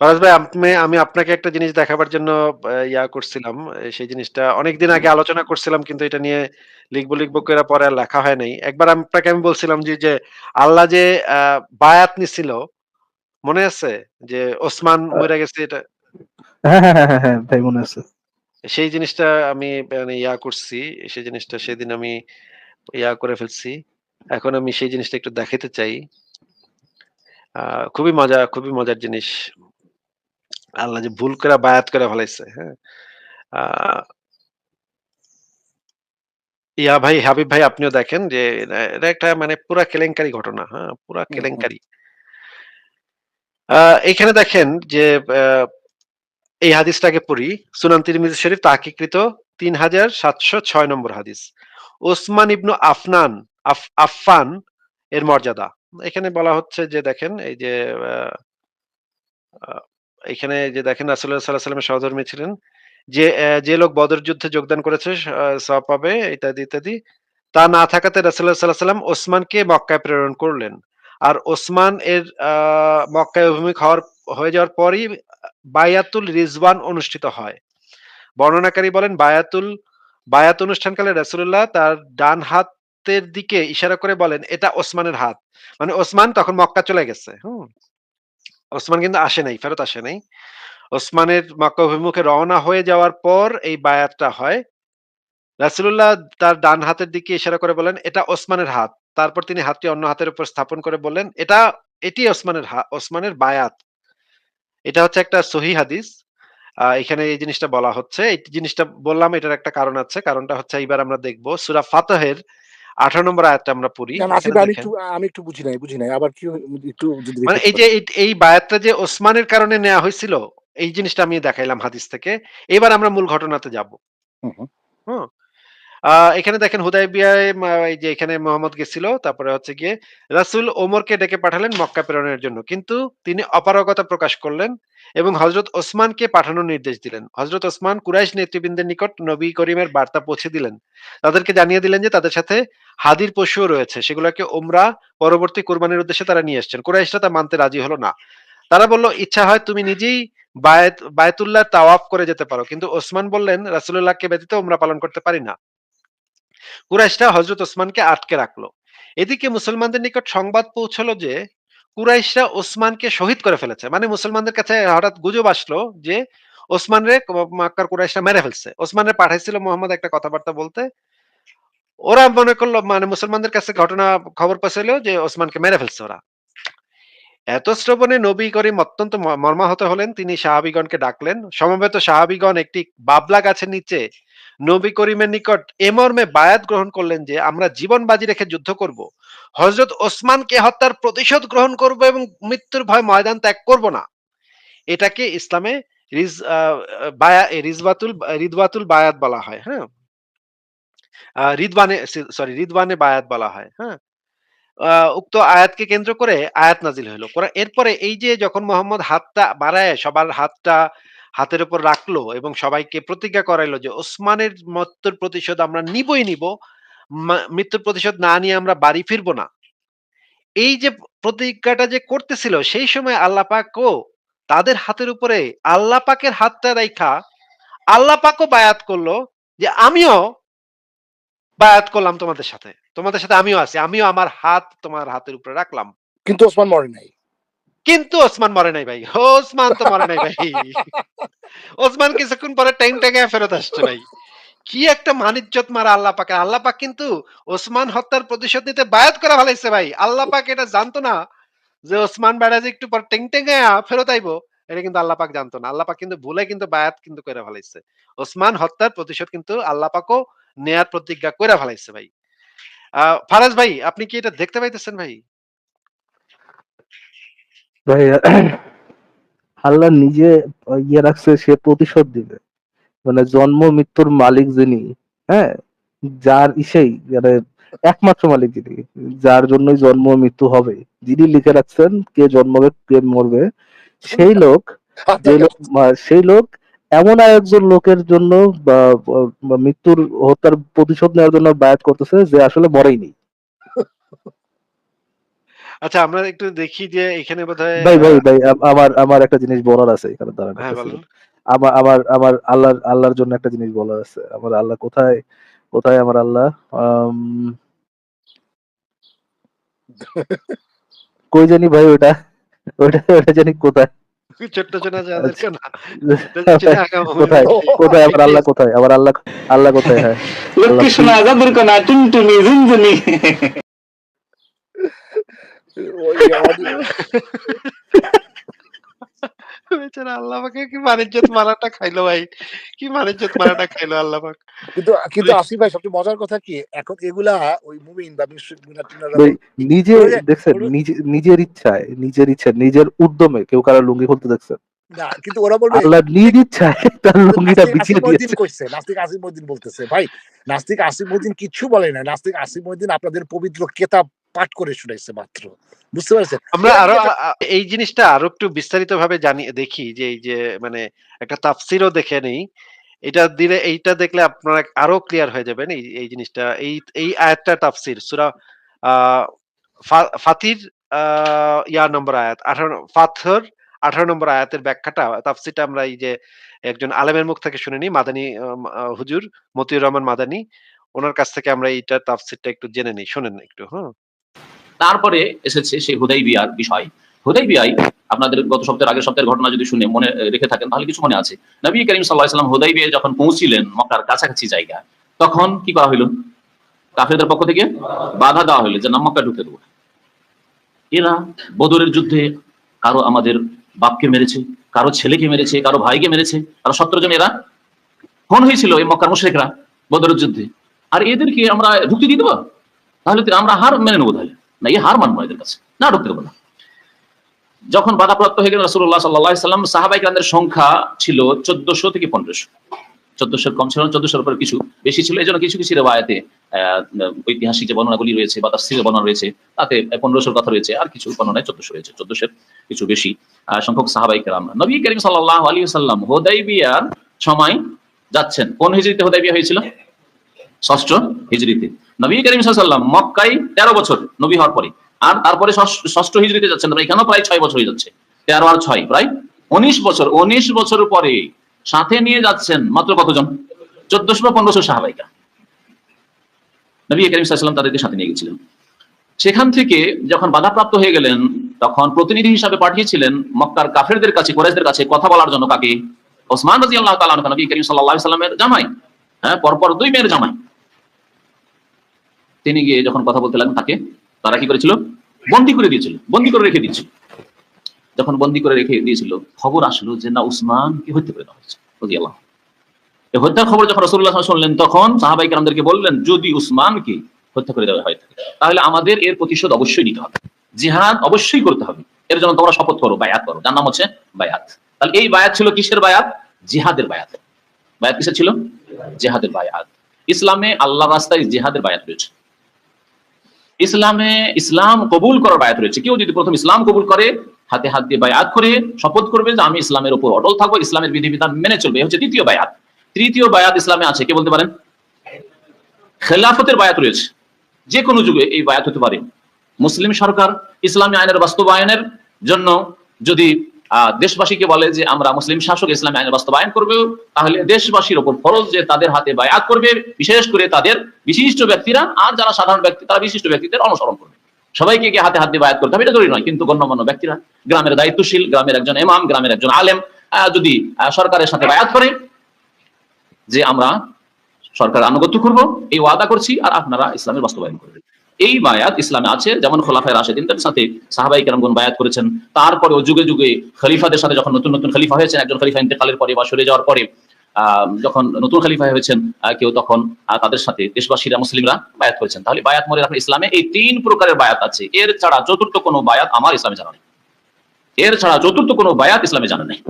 ফারাজ ভাই আপনি আমি আপনাকে একটা জিনিস দেখাবার জন্য আ ইয়া করছিলাম। এ সেই জিনিসটা অনেকদিন আগে আলোচনা করছিলাম কিন্তু এটা নিয়ে লিখব, লিখব কইরা পরে আর লেখা হয় নাই। একবার আপনাকে আমি বলছিলাম যে, যে আল্লাহ যে আ বায়াত নিছিল, মনে আছে? যে ওসমান আ মইরা গেছে এটা হ্যাঁ, হ্যাঁ, হ্যাঁ, হ্যাঁ, হ্যাঁ, ভাই মনে আছে। সেই জিনিসটা আমি মানে ইয়া করছি। সেই জিনিসটা সেদিন আমি ইয়া করে ফেলছি। এখন আমি সেই জিনিসটা একটু দেখাইতে চাই। খুবই মজা খুবই মজার জিনিস। আল্লাহ যে ভুল কইরা বায়াত করে ফেলাইছে, হ্যাঁ? ইয়া ভাই, হাবিব ভাই আপনিও দেখেন যে এটা একটা মানে পুরা কেলেঙ্কারি ঘটনা, হ্যাঁ? পুরা। কেলেঙ্কারি। আ এইখানে দেখেন যে এই হাদিসটাকে পড়ি। সুনান তিরমিজি শরীফ তাকিকৃত তিন হাজার সাতশো ছয় নম্বর হাদিস। ওসমান ইবনু আফনান আফ আফফান এর মর্যাদা। এখানে বলা হচ্ছে যে দেখেন এই যে এখানে যে দেখেন রাসূলুল্লাহ সাল্লাল্লাহু আলাইহি ওয়াসাল্লামের সহধর্মী ছিলেন। যে যে লোক বদর যুদ্ধে যোগদান করেছে সওয়াব পাবে ইত্যাদি, ইত্যাদি। তা না থাকাতে রাসূলুল্লাহ সাল্লাল্লাহু আলাইহি ওয়াসাল্লাম ওসমানকে মক্কায় প্রেরণ করলেন। আর ওসমান এর মক্কায় অভিমুখ হওয়ার হয়ে যাওয়ার পরই বায়াতুল রিজওয়ান অনুষ্ঠিত হয়। বর্ণনাকারী বলেন বায়াতুল বায়াত অনুষ্ঠানকালে রাসুল্লাহ তার ডান হাতের দিকে ইশারা করে বলেন, "এটা ওসমানের হাত।" মানে ওসমান তখন মক্কা চলে গেছে। হুম? ওসমান কিন্তু আসে নাই, ফেরত আসে নাই। ওসমানের মক্কা অভিমুখে রওনা হয়ে যাওয়ার পর এই বায়াতটা হয়। রাসূলুল্লাহ তার ডান হাতের দিকে ইশারা করে বললেন, "এটা ওসমানের হাত।" তারপর তিনি হাতটি অন্য হাতের উপর স্থাপন করে বললেন, "এটা এটি ওসমানের হা ওসমানের বায়াত।" এটা হচ্ছে একটা সহিহ হাদিস। এখানে এই জিনিসটা বলা হচ্ছে। এই জিনিসটা বললাম এটার একটা কারণ আছে। কারণটা হচ্ছে এইবার আমরা দেখব সূরা ফাতহের ১৮ নম্বর আয়াতটা আমরা পড়ি। আমি একটু আমি একটু বুঝি নাই, বুঝি নাই। আবার কি একটু মানে এই যে এই বায়াতটা যে ওসমানের কারণে নেয়া হইছিল, এই জিনিসটা আমি দেখাইলাম হাদিস থেকে। এবার আমরা মূল ঘটনাতে যাব। হুম? এখানে দেখেন এই যে এখানে মোহাম্মদ গেছিল। তারপরে হচ্ছে গিয়ে রাসূল ওমরকে ডেকে পাঠালেন মক্কা প্রেরণের জন্য। কিন্তু তিনি অপারগতা প্রকাশ করলেন এবং হযরত ওসমানকে পাঠানোর নির্দেশ দিলেন। হযরত ওসমান কুরাইশ নেতৃবৃন্দের নিকট নবী করিমের বার্তা পৌঁছে দিলেন। তাদেরকে জানিয়ে দিলেন যে তাদের সাথে হাদীর পশুও রয়েছে। সেগুলোকে উমরা পরবর্তী কুরবানির উদ্দেশ্যে তারা নিয়ে এসেছেন। কুরাইশরা তা মানতে রাজি হলো না। তারা বলল, "ইচ্ছা হয় তুমি নিজেই বায়াত বায়তুল্লাহ তাওয়াফ করে যেতে পারো।" কিন্তু ওসমান বললেন, "রাসূলুল্লাহকে ব্যতীত ওমরা পালন করতে পারি না।" কুরাইশরা হজরত ওসমানকে আটকে রাখল। এদিকে মুসলমানদের নিকট সংবাদ পৌঁছলো যে কুরাইশরা ওসমানকে শহীদ করে ফেলেছে। মানে মুসলমানদের কাছে হঠাৎ গুজব আসলো যে ওসমানরে মক্কার কুরাইশরা মেরে ফেলছে। ওসমানরে পাঠাইছিল মুহাম্মদ একটা কথাবার্তা বলতে। ওরা মনে করল মানে মুসলমানদের কাছে ঘটনা খবর পৌঁছাইলো যে ওসমানকে মেরে ফেলছে ওরা। এত শ্রবণে নবী করিম অত্যন্ত মর্মাহত হলেন। তিনি সাহাবীগণকে ডাকলেন। সমবেত সাহাবীগণ একটি বাবলা গাছের নিচে নবী করিমের নিকট এ মর্মে বায়াত গ্রহণ করলেন যে, "আমরা জীবন বাজি রেখে যুদ্ধ করব। হযরত ওসমানকে হত্যার প্রতিশোধ গ্রহণ করব এবং মৃত্যুর ভয় ময়দান ত্যাগ করব না।" এটাকে ইসলামে রিজ বায়া রিজওয়াতুল, রিদওয়াতুল বায়াত বলা হয়। হ্যাঁ? সি, সরি, রিদওয়ানে বায়াত বলা হয়। হ্যাঁ? উক্ত আয়াতকে কেন্দ্র করে আয়াত নাজিল। পরে এরপরে এই যে যখন মোহাম্মদ হাতটা বাড়ায়, সবার হাতটা হাতের উপর রাখল এবং সবাইকে প্রতিজ্ঞা করাইলো যে ওসমানের মৃত্যুর প্রতিশোধ আমরা নিবই নিব। মৃত্যুর প্রতিশোধ না নিয়ে আমরা বাড়ি ফিরব না। এই যে প্রতিজ্ঞাটা যে করতেছিল সেই সময় আল্লাহ পাকও তাদের হাতের উপরে আল্লাহ পাকের হাতটা রাইখা আল্লাহ পাকও বায়াত করল যে, "আমিও বায়াত করলাম তোমাদের সাথে। তোমাদের সাথে আমিও আছি। আমিও আমার হাত তোমার হাতের উপরে রাখলাম।" কিন্তু ওসমান মরে নাই। কিন্তু ওসমান মরে নাই ভাই। ওসমান তো মরে নাই ভাই। ওসমান কিছুক্ষণ পরে ট্যাং ট্যাঙায় ফেরত আসছে ভাই। কি একটা মানিজ্জত মারা আল্লাহ পাকের। আল্লাহ পাক কিন্তু ওসমান হত্যার প্রতিশোধ নিতে বায়াত করে ফেলাইছে ভাই। আল্লাহ পাক এটা জানতো না যে ওসমান যে একটু পর টেং টেঙ্গায়া ফেরত আইবো। এটা কিন্তু আল্লাহ পাক জানতো না। আল্লাহ পাক কিন্তু ভুলে কিন্তু বায়াত কিন্তু কইরা ফেলাইছে। ওসমান হত্যার প্রতিশোধ কিন্তু আল্লাহ পাকও নেয়ার প্রতিজ্ঞা কইরা ফেলাইছে ভাই। আ, ফারাজ ভাই, আপনি কি এটা দেখতে পাইতেছেন ভাই? ভাই, আল্লাহ নিজে ইয়ে রাখছে, সে প্রতিশোধ দিবে। মানে জন্ম মৃত্যুর মালিক যিনি, হ্যাঁ? যার ইসেই মানে একমাত্র মালিক যিনি, যার জন্যই জন্ম মৃত্যু হবে। যিনি লিখে রাখছেন কে জন্মাবে কে মরবে, সেই লোক যে লোক সেই লোক এমন আরেকজন লোকের জন্য মৃত্যুর হত্যার প্রতিশোধ নেওয়ার জন্য বায়াত করতেছে যে আসলে মরেইনি। আচ্ছা আমরা একটু দেখি যে এখানে বোধহয় ভাই ভাই ভাই আমার আমার একটা জিনিস বলার আছে এখানে দাঁড়ান হ্যাঁ বলেন। আমার আমার আমার আল্লাহর আল্লাহর জন্য একটা জিনিস বলার আছে। আমার আল্লাহ কোথায়? কোথায় আমার আল্লাহ? কই জানি ভাই ওটা? ওটা ওটা জানি কোথায়? ছোট্ট ছোট আচ্ছা। কোথায়? কোথায়? আমার আল্লাহ কোথায়? আমার আল্লাহ আল্লাহ কোথায়? হ্যাঁ। কোনা? টুনটুনি ঝুনঝুনি। ওই আমাদের বেচারা আল্লাহ পাকে কি মানিজ্যত মারাটা খাইলো ভাই? কি মারাটা খাইলো আল্লাহ পাক? কিন্তু কিন্তু আসিফ ভাই সবচেয়ে মজার কথা কি? এখন এগুলা ওই মুমিন বা নিজে দেখছেন নিজে নিজের ইচ্ছায় নিজের ইচ্ছায় নিজের উদ্যমে কেউ কারও লুঙ্গি খুলতে দেখছেন? না কিন্তু ওরা বলবে আল্লাহ নিজ ইচ্ছায় তার লুঙ্গিটা বিছিয়ে দিয়েছে। কইছে নাস্তিক আসিফ মহিউদ্দিন বলতেছে। ভাই নাস্তিক আসিফ মহিউদ্দিন কিচ্ছু বলে না নাস্তিক আসিফ মহিউদ্দিন আপনাদের পবিত্র কেতাব পাঠ করে শুনাইছে মাত্র। বুঝতে পারছেন? আমরা আরও এই জিনিসটা আরও একটু বিস্তারিত ভাবে জানি দেখি যে এই যে মানে একটা তাফসিরও দেখে নেই। এটা দিলে এইটা দেখলে আপনারা আরও ক্লিয়ার হয়ে যাবেন এই এই জিনিসটা। এই এই আয়াতটা তাফসির সূরা ফাতির আহ, ইয়া নম্বর আয়াত আঠারো পাথর আঠারো নম্বর আয়াতের ব্যাখ্যাটা তাফসিরটা আমরা এই যে একজন আলেমের মুখ থেকে শুনে নিই মাদানী হুজুর মতিউর রহমান মাদানী ওনার কাছ থেকে আমরা এইটা তাফসিরটা একটু জেনে নিই শোনেন একটু হ্যাঁ। তারপরে এসেছে সেই হুদাই বিয়ার বিষয়। হুদাই বিয়াই আপনাদের গত সপ্তাহের আগের সপ্তাহের ঘটনা যদি শুনে, মনে রেখে থাকেন, তাহলে কিছু মনে আছে। নবী করিম সাল্লাহ সাল্লাম হুদাই বিয়ে যখন পৌঁছিলেন মক্কার কাছাকাছি জায়গা, তখন কি করা হইল? কাফেরদের পক্ষ থেকে বাধা দেওয়া হইল যে, না, মক্কা ঢুকে দেবো এরা বদরের যুদ্ধে কারও আমাদের বাপকে মেরেছে, কারও ছেলেকে মেরেছে, কারও ভাইকে মেরেছে, কারও সত্তর জন এরা ফোন হয়েছিল এই মক্কার মুশরিকরা বদরের যুদ্ধে। আর এদেরকে আমরা ঢুকতে দিয়ে দেবো? তাহলে আমরা হার মেনে নেব তাহলে। না, এই হার মানবো এদের কাছে। না, ঢুকতে দেবো না। যখন বাধাপ্রাপ্ত হয়ে গেলেন রসুল্লাহ সাল্লাহ সাল্লাম সাহাবাই কালামদের সংখ্যা ছিল চোদ্দশো থেকে পনেরোশো। চোদ্দশোর কম ছিল চোদ্দশোর উপর কিছু বেশি ছিল। এই জন্য কিছু কিছু রেবায়তে ঐতিহাসিক যে বর্ণনাগুলি রয়েছে বা তাফসীরের বর্ণনা রয়েছে, তাতে পনেরোশোর কথা রয়েছে, আর কিছু বর্ণনায় চোদ্দশো রয়েছে। চোদ্দশোর কিছু বেশি সংখ্যক সাহাবাই কালাম নবী করিম সাল্লাহ আলী সাল্লাম হোদাই বিয়ার সময় যাচ্ছেন। কোন হিজড়িতে হোদাই বিয়া হয়েছিল? ষষ্ঠ হিজড়িতে নবী করিম সাল্লাম মক্কায় তেরো বছর নবী হওয়ার পরে। আর তারপরে ষষ্ঠ- হিজড়িতে যাচ্ছেন আমরা। এখানেও প্রায় ছয় বছর হয়ে যাচ্ছে। তেরো আর ছয় প্রায় উনিশ বছর উনিশ বছর পরে সাথে নিয়ে যাচ্ছেন মাত্র কতজন? চোদ্দশো বা পনেরোশো সাহাবাইকা। নবী করিম সাল্লাম তাদেরকে সাথে নিয়ে গেছিলেন। সেখান থেকে যখন বাধাপ্রাপ্ত হয়ে গেলেন, তখন প্রতিনিধি হিসাবে পাঠিয়েছিলেন মক্কার কাফেরদের কাছে, কোরাইশদের কাছে কথা বলার জন্য কাকে? ওসমান রাজি আল্লাহ তালা নবী করিম সাল্লাহ সাল্লামের জামাই। হ্যাঁ পরপর দুই মেয়ের জামাই। তিনি গিয়ে যখন কথা বলতে লাগলেন তাকে, তারা কি করেছিল? বন্দি করে দিয়েছিল, বন্দি করে রেখে দিয়েছিল। যখন বন্দি করে রেখে দিয়েছিল, খবর আসলো যে না, উসমানকে হত্যা করে দেওয়া হয়েছে, রাদিয়াল্লাহু এই হত্যার খবর যখন রসুল্লাহ শুনলেন, তখন সাহাবাই কালামদেরকে বললেন, যদি উসমানকে হত্যা করে দেওয়া হয় তাহলে আমাদের এর প্রতিশোধ অবশ্যই নিতে হবে। জিহাদ অবশ্যই করতে হবে। এর জন্য তোমরা শপথ করো, বায়াত করো। যার নাম হচ্ছে বায়াত। তাহলে এই বায়াত ছিল কিসের বায়াত? জিহাদের বায়াত। বায়াত কিসের ছিল? জেহাদের বায়াত। ইসলামে আল্লাহ রাস্তায় জেহাদের বায়াত রয়েছে। ইসলামে ইসলাম কবুল করার বায়াত রয়েছে। কেউ যদি প্রথম ইসলাম কবুল করে, হাতে হাত দিয়ে বায়াত করে, শপথ করবে যে আমি ইসলামের উপর অটল থাকব, ইসলামের বিধিবিধান মেনে চলবে। হচ্ছে দ্বিতীয় বায়াত। তৃতীয় বায়াত ইসলামে আছে, কে বলতে পারেন? খেলাফতের বায়াত রয়েছে। যে কোনো যুগে এই বায়াত হতে পারে। মুসলিম সরকার ইসলামী আইনের বাস্তবায়নের জন্য যদি দেশবাসীকে বলে যে আমরা মুসলিম শাসক, ইসলামী আইনের বাস্তবায়ন করবে। তাহলে দেশবাসীর ওপর ফরজ যে তাদের হাতে বায়াত করবে, বিশেষ করে তাদের বিশিষ্ট ব্যক্তিরা আর যারা সাধারণ ব্যক্তি, তারা বিশিষ্ট ব্যক্তিদের অনুসরণ করবে। সবাইকে গিয়ে হাতে হাত দিয়ে বায়াত করতে হবে, এটা জরুরি নয়, কিন্তু গণ্যমান্য ব্যক্তিরা, গ্রামের দায়িত্বশীল, গ্রামের একজন এমাম গ্রামের একজন আলেম যদি সরকারের সাথে বায়াত করে, যে আমরা সরকার আনুগত্য করব, এই ওয়াদা করছি, আর আপনারা ইসলামের বাস্তবায়ন করবেন। এই বায়াত ইসলামে আছে, যেমন খোলাফায় রাশেদিনদের সাথে সাহাবাই কেরামগুন বায়াত করেছেন। তারপরে যুগে যুগে খলিফাদের সাথে যখন নতুন নতুন খলিফা হয়েছেন, একজন খলিফা ইন্তেকালের পরে বা সরে যাওয়ার পরে যখন নতুন খলিফা হয়েছেন কেউ তখন তাদের সাথে দেশবাসীরা, মুসলিমরা বায়াত করেছেন। তাহলে বায়াত মনে রাখেন ইসলামে এই তিন প্রকারের বায়াত আছে। এর ছাড়া চতুর্থ কোনো বায়াত আমার ইসলামে জানা নেই। এর ছাড়া চতুর্থ কোনো বায়াত ইসলামে জানা নেই।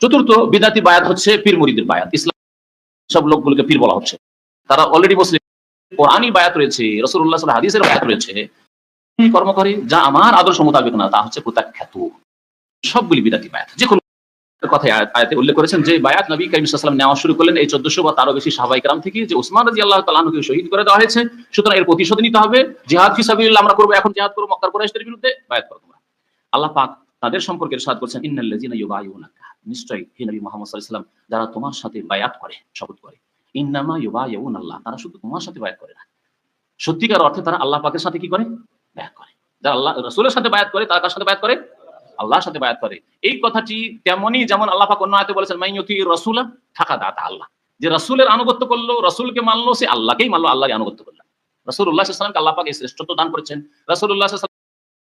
চতুর্থ বিদাতি বায়াত হচ্ছে পীর মুরিদের বায়াত। ইসলাম সব লোকগুলোকে পীর বলা হচ্ছে। তারা অলরেডি মুসলিম। কোরআনই বায়াত রয়েছে রসুল্লাহ সাল্লাল্লাহু হাদিসের বায়াত রয়েছে। কর্ম করে যা আমার আদর্শ মোতাবেক না, তা হচ্ছে প্রত্যাখ্যাত। সবগুলি বিদাতি বায়াত। যে কোনো কথায় আয়াতে উল্লেখ করেছেন যে, বায়াত নবী করিম সাল্লাম নেওয়া শুরু করলেন এই চোদ্দশো বা তারও বেশি সাহাবাই গ্রাম থেকে, যে উসমান রাজি আল্লাহ তালাহকে শহীদ করে দেওয়া হয়েছে। সুতরাং এর প্রতিশোধ নিতে হবে। জিহাদ ফিসাবিল্লাহ আমরা করব এখন জিহাদ করব মক্কার কুরাইশদের বিরুদ্ধে। বায়াত করো তোমরা। আল্লাহ পাক তাদের সম্পর্কে ইরশাদ করছেন, ইন্নাল্লাযিনা ইউবাইউনাকা নিশ্চয়ই হে নবী মুহাম্মদ সাল্লাল্লাহু আলাইহি যারা তোমার সাথে বায়াত করে, শপথ করে। ইন্নামা ইউবাইউন আল্লাহ। তারা শুধু তোমার সাথে বায়াত করে না। সত্যিকার অর্থে তারা আল্লাহ পাকের সাথে কি করে? বায়াত করে। যারা আল্লাহ, রাসূলের সাথে বায়াত করে, তারা কার সাথে বায়াত করে? আল্লাহর সাথে বায়াত করে। এই কথাটি তেমনই যেমন আল্লাহ পাক অন্য আয়াতে বলেছেন মাইয়ুতি রাসূলা থাকা দাতা আল্লাহ। যে রাসূলের আনুগত্য করল, রাসূলকে মানলো, সে আল্লাহকেই মানলো আল্লাহর আনুগত্য করল। রাসূলুল্লাহ সাল্লাল্লাহু আলাইহি আল্লাহ পাক এই শ্রেষ্ঠত্ব দান করেছেন। রাসূলুল্লাহ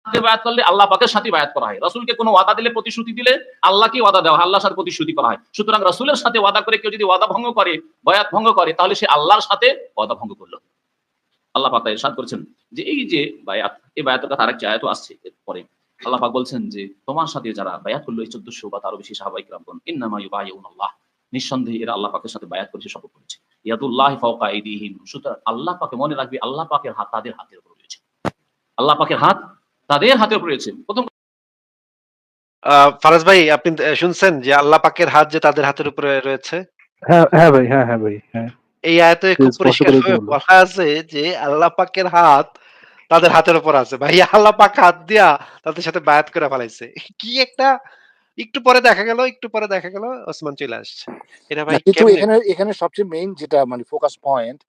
বায়াত করলে আল্লাহ পাকের সাথে বায়াত করা হয়। রাসূলকে কোনো ওয়াদা দিলে প্রতিশ্রুতি দিলে আল্লাহকে ওয়াদা দেওয়া হয়, আল্লাহর সাথে প্রতিশ্রুতি করা হয়। সুতরাং রাসূলের সাথে ওয়াদা করে কেউ যদি ওয়াদা ভঙ্গ করে, বায়াত ভঙ্গ করে, তাহলে সে আল্লাহর সাথে ওয়াদা ভঙ্গ করল। আল্লাহ পাক ইরশাদ করেছেন যে এই যে বায়াত, এই বায়াতের কথা আরেকটি আয়াতও আসছে পরে আল্লাহ পাক বলছেন যে, তোমার সাথে যারা বায়াত করল, এই চোদ্দশো বা তারও বেশি সাহাবাই রামগণ ইন্নামা ইউবাইউন আল্লাহ নিঃসন্দেহে এরা আল্লাহ পাকের সাথে বায়াত করেছে শপথ করেছে। ইয়াদুল্লাহ ফাওকা আইদিহিম। সুতরাং আল্লাহ পাকে মনে রাখবে, আল্লাহ পাকের হাত তাদের হাতের উপর রয়েছে। আল্লাহ পাকের হাত তাদের উপর রয়েছে। প্রথম আহ, ফারাজ ভাই আপনি শুনছেন যে আল্লাহ পাকের হাত যে তাদের হাতের উপরে রয়েছে? হ্যাঁ হ্যাঁ ভাই হ্যাঁ হ্যাঁ ভাই হ্যাঁ। এই আয়াতে খুব পরিষ্কার। বলা আছে যে আল্লাহ পাকের হাত তাদের হাতের উপর আছে। ভাই আল্লাহ পাক হাত দিয়া তাদের সাথে বায়াত করে ফেলাইছে। কি একটা একটু পরে দেখা গেল একটু পরে দেখা গেল ওসমান চলে আসছে। এটা ভাই কিন্তু এখানে এখানে সবচেয়ে মেইন যেটা মানে ফোকাস পয়েন্ট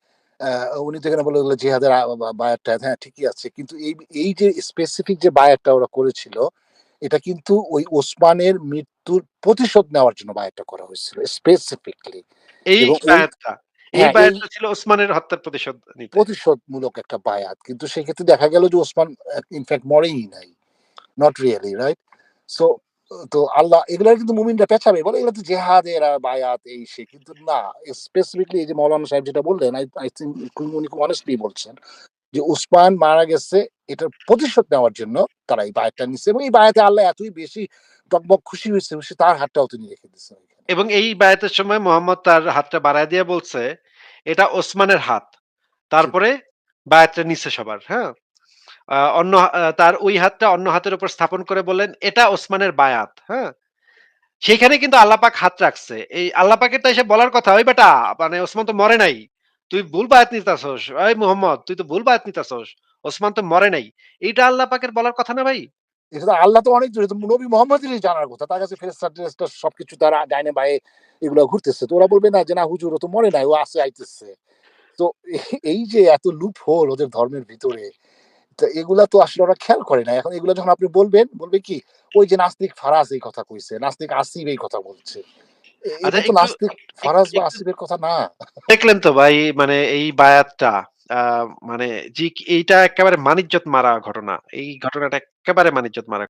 উনি তো এখানে বলে গেলো জিহাদের বায়ারটা হ্যাঁ ঠিকই আছে। কিন্তু এই এই যে স্পেসিফিক যে বায়ারটা ওরা করেছিল এটা কিন্তু ওই ওসমানের মৃত্যুর প্রতিশোধ নেওয়ার জন্য বায়ারটা করা হয়েছিল স্পেসিফিকলি এই হ্যাঁ, এই- বায়াতটা ছিল ওসমানের হত্যার প্রতিশোধ নিতে। প্রতিশোধমূলক একটা বায়াত। কিন্তু সেক্ষেত্রে দেখা গেল যে ওসমান ইনফ্যাক্ট মরেই নাই। নট রিয়েলি রাইট সো তো আল্লাহ এগুলা কিন্তু মুমিনরা পেছাবে বলে এগুলো তো জেহাদের আর বায়াত এই সে। কিন্তু না স্পেসিফিকলি এই যে মৌলানা সাহেব যেটা বললেন আই আই থিঙ্ক উনি খুব অনেস্টলি বলছেন যে উসমান মারা গেছে এটার প্রতিশোধ নেওয়ার জন্য তারা এই বায়াতটা নিচ্ছে এবং এই বায়াতে আল্লাহ এতই বেশি টকবক খুশি হয়েছে সে তার হাতটাও তিনি রেখে দিচ্ছে এবং এই বায়াতের সময় মোহাম্মদ তার হাতটা বাড়ায় দিয়ে বলছে এটা ওসমানের হাত। তারপরে বায়াতটা নিচ্ছে সবার হ্যাঁ? অন্য তার ওই হাতটা অন্য হাতের উপর স্থাপন করে বললেন, এটা ওসমানের বায়াত। হ্যাঁ? সেখানে কিন্তু আল্লাপাক হাত রাখছে। এই আল্লাপাকের তো এসে বলার কথা, ওই বেটা মানে ওসমান তো মরে নাই। তুই ভুল বায়াত নিতাছস। ওই মোহাম্মদ, তুই তো ভুল বায়াত নিতাছস। ওসমান তো মরে নাই। এইটা আল্লাপাকের বলার কথা না ভাই? আল্লাহ তো অনেক দূরে নবী মোহাম্মদেরই জানার কথা। তার কাছে সবকিছু তারা ডাইনে এগুলো ঘুরতেছে। তো ওরা বলবে, না, যে না, হুজুর তো মরে নাই, ও আসে, আইতেছে। তো এই যে এত লুপ হোল ওদের ধর্মের ভিতরে এগুলা তো আসলে ওরা খেয়াল করে না। এখন এগুলো যখন আপনি বলবেন বলবে কি ওই যে নাস্তিক ফারাজ এই কথা কইছে নাস্তিক আসিফ এই কথা বলছে। এটা তো নাস্তিক ফারাজ বা আসিফের কথা না। দেখলেন তো ভাই মানে এই বায়াতটা আহ, মানে জি এইটা একেবারে মানিজ্যত মারা ঘটনা। এই ঘটনাটা একেবারে মানিজ্যত মারা